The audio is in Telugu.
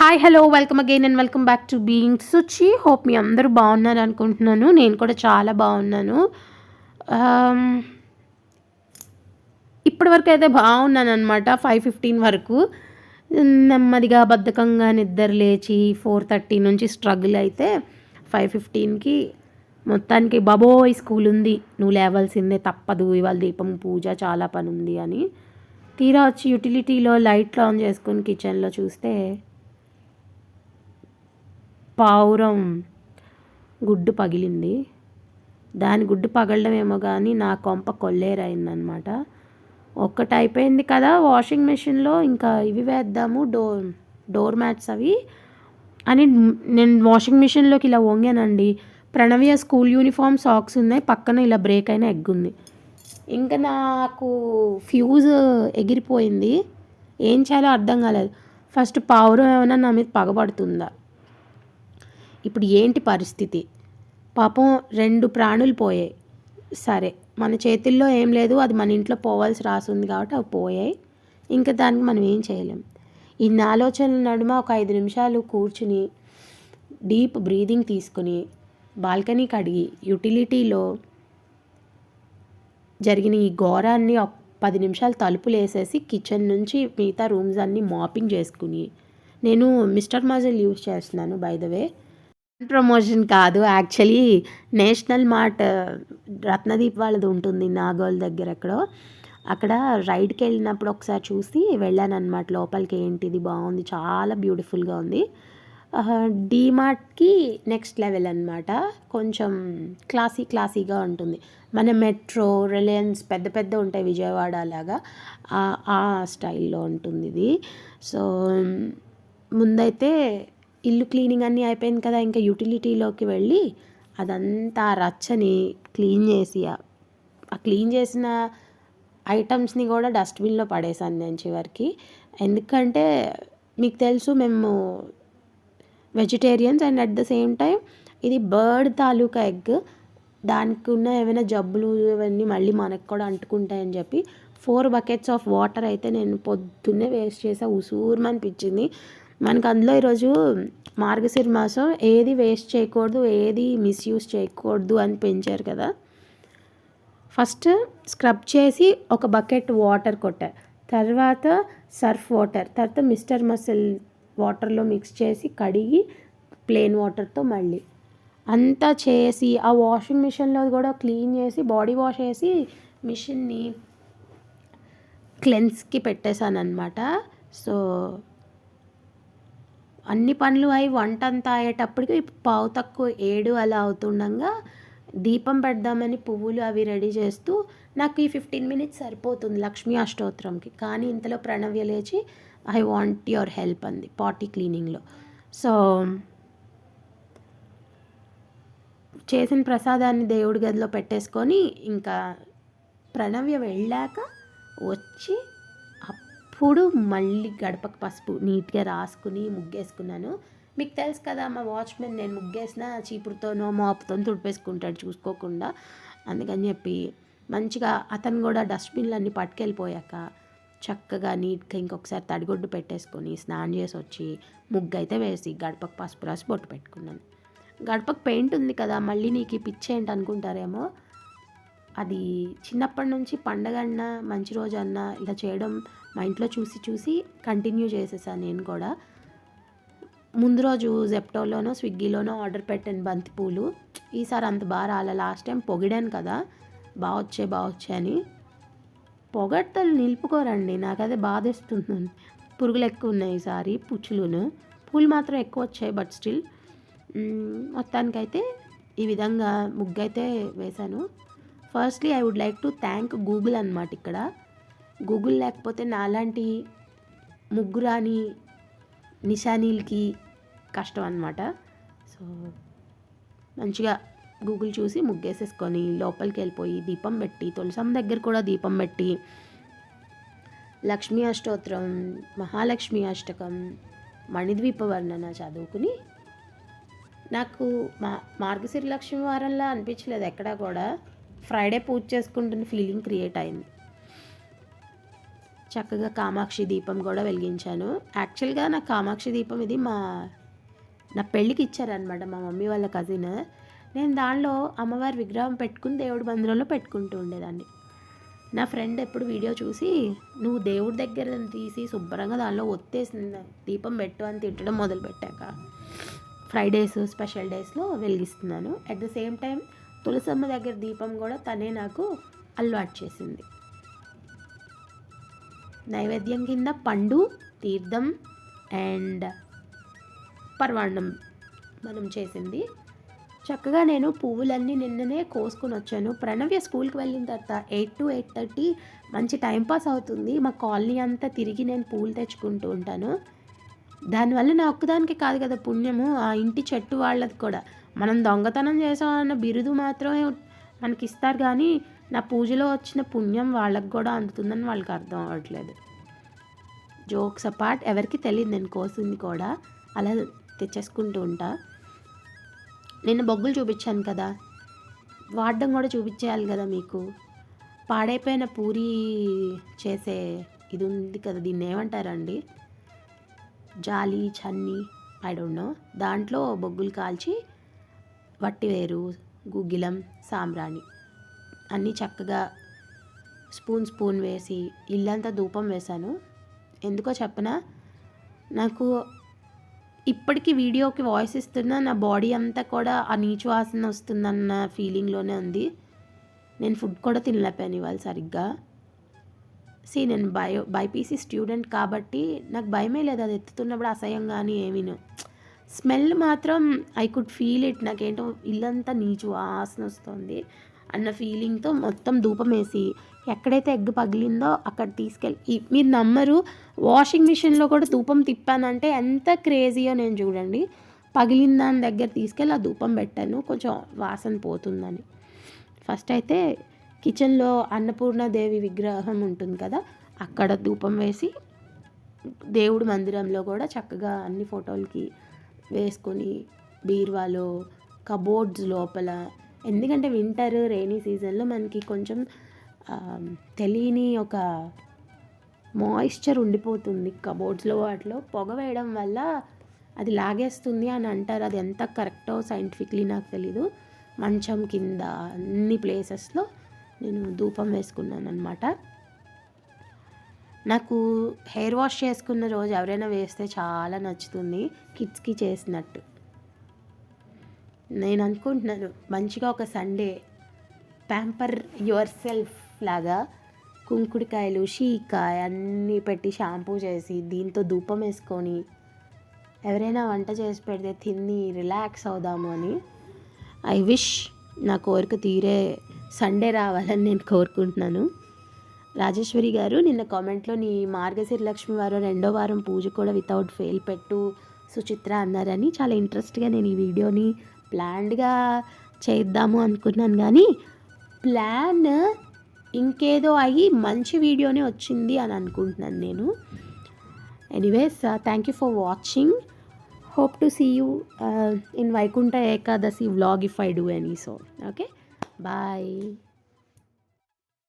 Hi hello welcome again and welcome back to being Suchi hope మీ అందరూ బాగున్నారు అనుకుంటున్నాను. నేను కూడా చాలా బాగున్నాను. Um, ఇప్పటివరకు అయితే బాగున్నాను అనమాట ఫైవ్ ఫిఫ్టీన్ వరకు. నెమ్మదిగా బద్ధకంగా నిద్ర లేచి ఫోర్ థర్టీ నుంచి స్ట్రగుల్ అయితే ఫైవ్ ఫిఫ్టీన్కి మొత్తానికి బాబోయ్ స్కూల్ ఉంది. నువ్వు లేవాల్సిందే తప్పదు ఇవాళ దీపం పూజ చాలా పని ఉంది అని. తీరా వచ్చి యుటిలిటీలో లైట్లు ఆన్ చేసుకొని కిచెన్లో చూస్తే పావురం గుడ్డు పగిలింది. దాని గుడ్డు పగలడమేమో కానీ నా కొంప కొల్లేరైందనమాట. ఒక్కటి అయిపోయింది కదా వాషింగ్ మెషిన్లో ఇంకా ఇవి వేద్దాము డోర్ డోర్ మ్యాట్స్ అవి అని నేను వాషింగ్ మిషన్లోకి ఇలా వంగానండి. ప్రణవ్య స్కూల్ యూనిఫామ్ సాక్స్ ఉన్నాయి పక్కన ఇలా బ్రేక్ అయిన ఎగ్ ఉంది. ఇంకా నాకు ఫ్యూజ్ ఎగిరిపోయింది. ఏం చేయాలో అర్థం కాలేదు. ఫస్ట్ పావురం ఏమైనా నా మీద పగబడుతుందా? ఇప్పుడు ఏంటి పరిస్థితి? పాపం రెండు ప్రాణులు పోయాయి. సరే మన చేతుల్లో ఏం లేదు అది మన ఇంట్లో పోవాల్సి రాసింది కాబట్టి అవి పోయాయి. ఇంకా దానికి మనం ఏం చేయలేం. ఇన్ని ఆలోచనల నడుమ ఒక ఐదు నిమిషాలు కూర్చుని డీప్ బ్రీదింగ్ తీసుకుని బాల్కనీ కడిగి యుటిలిటీలో జరిగిన ఈ ఘోరాన్ని పది నిమిషాలు తలుపులు వేసేసి కిచెన్ నుంచి మిగతా రూమ్స్ అన్నీ మాపింగ్ చేసుకుని నేను మిస్టర్ మజిల్ యూస్ చేస్తున్నాను బై ద వే. ప్రమోషన్ కాదు. యాక్చువల్లీ నేషనల్ మార్ట్ రత్నదీప్ వాళ్ళది ఉంటుంది నాగోల్ దగ్గర ఎక్కడో. అక్కడ రైడ్కి వెళ్ళినప్పుడు ఒకసారి చూసి వెళ్ళాను అనమాట లోపలికి. ఏంటిది? బాగుంది. చాలా బ్యూటిఫుల్గా ఉంది. డీమార్ట్కి నెక్స్ట్ లెవెల్ అనమాట కొంచెం క్లాసీ క్లాసీగా ఉంటుంది. మన మెట్రో రిలయన్స్ పెద్ద పెద్ద ఉంటాయి విజయవాడ లాగా. ఆ- ఆ స్టైల్లో ఉంటుంది ఇది. సో ముందైతే ఇల్లు క్లీనింగ్ అన్నీ అయిపోయింది కదా ఇంకా యూటిలిటీలోకి వెళ్ళి అదంతా రచ్చని క్లీన్ చేసి ఆ క్లీన్ చేసిన ఐటమ్స్ని కూడా డస్ట్బిన్లో పడేసాను నేను చివరికి. ఎందుకంటే మీకు తెలుసు మేము vegetarians and at the same time ఇది బర్డ్ తాలూకా ఎగ్. దానికి ఉన్న ఏమైనా జబ్బులు ఇవన్నీ మళ్ళీ మనకు కూడా అంటుకుంటాయని చెప్పి ఫోర్ బకెట్స్ ఆఫ్ వాటర్ అయితే నేను పొద్దున్నే వేస్ట్ చేసా. ఉసూరుమనిపించింది. మనకు అందులో ఈరోజు మార్గశిర మాసం ఏది వేస్ట్ చేయకూడదు ఏది మిస్యూజ్ చేయకూడదు అని పెంచారు కదా. ఫస్ట్ స్క్రబ్ చేసి ఒక బకెట్ వాటర్ కొట్టారు తర్వాత సర్ఫ్ వాటర్ తర్వాత మిస్టర్ మసిల్ వాటర్లో మిక్స్ చేసి కడిగి ప్లెయిన్ వాటర్తో మళ్ళీ. అంతా చేసి ఆ వాషింగ్ మిషన్లో కూడా క్లీన్ చేసి బాడీ వాష్ చేసి మిషన్ని క్లెన్స్కి పెట్టేశాను అనమాట సో అన్ని పనులు అయి వంట అంతా అయ్యేటప్పటికి పావు తక్కువ ఏడు అలా అవుతుండగా దీపం పెడదామని పువ్వులు అవి రెడీ చేస్తూ నాకు ఈ ఫిఫ్టీన్ మినిట్స్ సరిపోతుంది లక్ష్మీ అష్టోత్తరంకి. కానీ ఇంతలో ప్రణవ్య లేచి ఐ వాంట్ యువర్ హెల్ప్ అంది పాటీ క్లీనింగ్లో. సో చేసిన ప్రసాదాన్ని దేవుడి గదిలో పెట్టేసుకొని ఇంకా ప్రణవ్య వెళ్ళాక వచ్చి ఇప్పుడు మళ్ళీ గడపకు పసుపు నీట్గా రాసుకుని ముగ్గేసుకున్నాను. మీకు తెలుసు కదా మా వాచ్మెన్ నేను ముగ్గేసిన చీపురుతోనో మోపుతో తుడిపేసుకుంటాడు చూసుకోకుండా. అందుకని చెప్పి మంచిగా అతను కూడా డస్ట్బిన్లు అన్నీ పట్టుకెళ్ళిపోయాక చక్కగా నీట్గా ఇంకొకసారి తడిగొడ్డు పెట్టేసుకొని స్నానం చేసి వచ్చి ముగ్గు అయితే వేసి గడపకు పసుపు రాసి బొట్టు పెట్టుకున్నాను. గడపకు పెయింట్ ఉంది కదా మళ్ళీ నీకు పిచ్చేంటి అనుకుంటారేమో? అది చిన్నప్పటి నుంచి పండగ అన్నా మంచి రోజు అన్నా ఇలా చేయడం మా ఇంట్లో చూసి చూసి కంటిన్యూ చేసేసాను నేను కూడా. ముందు రోజు జెప్టోలోనో స్విగ్గీలోనో ఆర్డర్ పెట్టాను బంతిపూలు. ఈసారి అంత బాగా రాలే. లాస్ట్ టైం పొగిడాను కదా. బాగా వచ్చాయి బాగా వచ్చాయని అని. పొగడ్తలు నిలుపుకోరండి. నాకు అదే బాధేస్తుంది పురుగులు ఎక్కువ ఉన్నాయి ఈసారి పుచ్చులును. పూలు మాత్రం ఎక్కువ వచ్చాయి బట్ స్టిల్ మొత్తానికైతే ఈ విధంగా ముగ్గు అయితే వేశాను. Firstly I would like to thank Google అనమాట ఇక్కడ. గూగుల్ లేకపోతే నాలాంటి ముగ్గురాని నిశానీలకి కష్టం అనమాట సో మంచిగా గూగుల్ చూసి ముగ్గేసేసుకొని లోపలికి వెళ్ళిపోయి దీపం పెట్టి తులసమ్మ దగ్గర కూడా దీపం పెట్టి లక్ష్మీ అష్టోత్తరం మహాలక్ష్మి అష్టకం మణిద్వీప వర్ణన చదువుకుని నాకు మా మార్గశిర లక్ష్మి వారంలా అనిపించలేదు ఎక్కడా కూడా. ఫ్రైడే పూజ చేసుకుంటున్న ఫీలింగ్ క్రియేట్ అయింది. చక్కగా కామాక్షి దీపం కూడా వెలిగించాను. యాక్చువల్గా నాకు కామాక్షి దీపం ఇది మా నా పెళ్ళికి ఇచ్చారనమాట మా మమ్మీ వాళ్ళ కజిన్ నేను దానిలో అమ్మవారి విగ్రహం పెట్టుకుని దేవుడి మందిరంలో పెట్టుకుంటూ ఉండేదాన్ని. నా ఫ్రెండ్ ఎప్పుడు వీడియో చూసి నువ్వు దేవుడి దగ్గర తీసి శుభ్రంగా దానిలో ఒత్తేసింది దీపం పెట్టు అని తిట్టడం మొదలు పెట్టాక ఫ్రైడేస్ స్పెషల్ డేస్లో వెలిగిస్తున్నాను. At the same time Tulasamma దగ్గర దీపం కూడా తనే నాకు అలవాటు చేసింది. నైవేద్యం కింద పండు తీర్థం అండ్ పర్వాణం మనం చేసింది. చక్కగా నేను పువ్వులన్నీ నిన్ననే కోసుకొని వచ్చాను. ప్రణవ్య స్కూల్కి వెళ్ళిన తర్వాత ఎయిట్ టు ఎయిట్ థర్టీ మంచి టైంపాస్ అవుతుంది. మా కాలనీ అంతా తిరిగి నేను పూలు తెచ్చుకుంటూ ఉంటాను. దానివల్ల నా ఒక్కదానికి కాదు కదా పుణ్యము. ఆ ఇంటి చెట్టు వాళ్ళది కూడా. మనం దొంగతనం చేసామన్న బిరుదు మాత్రమే మనకి ఇస్తారు కానీ నా పూజలో వచ్చిన పుణ్యం వాళ్ళకి కూడా అందుతుందని వాళ్ళకి అర్థం అవ్వట్లేదు. జోక్స్ అపార్ట్ ఎవరికి తెలియదు నేను కోసింది కూడా. అలా తెచ్చేసుకుంటూ ఉంటా. నిన్న బొగ్గులు చూపించాను కదా. వాడడం కూడా చూపించేయాలి కదా మీకు. పాడైపోయిన పూరి చేసే ఇది ఉంది కదా దీన్ని ఏమంటారండి? జాలి చన్ని ఐ డోంట్ నో దాంట్లో బొగ్గులు కాల్చి వట్టివేరు గుగ్గిలం సాంబ్రాణి అన్నీ చక్కగా స్పూన్ స్పూన్ వేసి ఇల్లంతా ధూపం వేశాను. ఎందుకో చెప్పనా నాకు ఇప్పటికీ వీడియోకి వాయిస్ ఇస్తున్నా నా బాడీ అంతా కూడా ఆ నీచు వాసన వస్తుందన్న ఫీలింగ్లోనే ఉంది. నేను ఫుడ్ కూడా తినలేపాను ఇవాళ సరిగ్గా. సీ నేను బయో బైపీసీ స్టూడెంట్ కాబట్టి నాకు భయమే లేదు అది ఎత్తుతున్నప్పుడు అసహ్యం కానీ ఏమీను. స్మెల్ మాత్రం ఐ కుడ్ ఫీల్ ఇట్. నాకేంటో ఇల్లంతా నీచు వాసన వస్తుంది. అన్న ఫీలింగ్తో మొత్తం ధూపం వేసి ఎక్కడైతే ఎగ్ పగిలిందో అక్కడ తీసుకెళ్ళి మీరు నమ్మరు వాషింగ్ మిషన్లో కూడా ధూపం తిప్పానంటే ఎంత క్రేజీయో నేను చూడండి. పగిలిన దాని దగ్గర తీసుకెళ్ళి ఆ ధూపం పెట్టాను. కొంచెం వాసన పోతుందని. ఫస్ట్ అయితే కిచెన్లో అన్నపూర్ణాదేవి విగ్రహం ఉంటుంది కదా అక్కడ ధూపం వేసి దేవుడి మందిరంలో కూడా చక్కగా అన్ని ఫోటోలకి వేసుకొని బీరువాలో కబోర్డ్స్ లోపల. ఎందుకంటే వింటర్ రైనీ సీజన్లో మనకి కొంచెం తెలియని ఒక మాయిశ్చర్ ఉండిపోతుంది కబోర్డ్స్లో వాటిలో. పొగ వేయడం వల్ల అది లాగేస్తుంది అని అంటారు. అది ఎంత కరెక్టో సైంటిఫిక్లీ నాకు తెలీదు. మంచం కింద అన్ని ప్లేసెస్లో నేను ధూపం వేసుకున్నాను అనమాట నాకు హెయిర్ వాష్ చేసుకున్న రోజు ఎవరైనా వేస్తే చాలా నచ్చుతుంది. కిడ్స్కి చేసినట్టు. నేను అనుకుంటున్నాను మంచిగా ఒక సండే ప్యాంపర్ యువర్ సెల్ఫ్ లాగా కుంకుడికాయలు షీకాయ అన్నీ పెట్టి షాంపూ చేసి దీంతో ధూపం వేసుకొని ఎవరైనా వంట చేసి పెడితే తిని రిలాక్స్ అవుదాము అని ఐ విష్ నా కోరిక తీరే సండే రావాలని నేను కోరుకుంటున్నాను. రాజేశ్వరి గారు నిన్న కామెంట్లో నీ మార్గశిర లక్ష్మి వారం రెండో వారం పూజ కూడా వితౌట్ ఫెయిల్ పెట్టు సుచిత్ర అన్నారని చాలా ఇంట్రెస్ట్గా నేను ఈ వీడియోని ప్లాన్డ్గా చేద్దాము అనుకున్నాను కానీ ప్లాన్ ఇంకేదో అయ్యి మంచి వీడియోనే వచ్చింది అని అనుకుంటున్నాను నేను. Anyways thank you for watching hope to see you in Vaikuntha Ekadashi vlog if I do any so okay bye.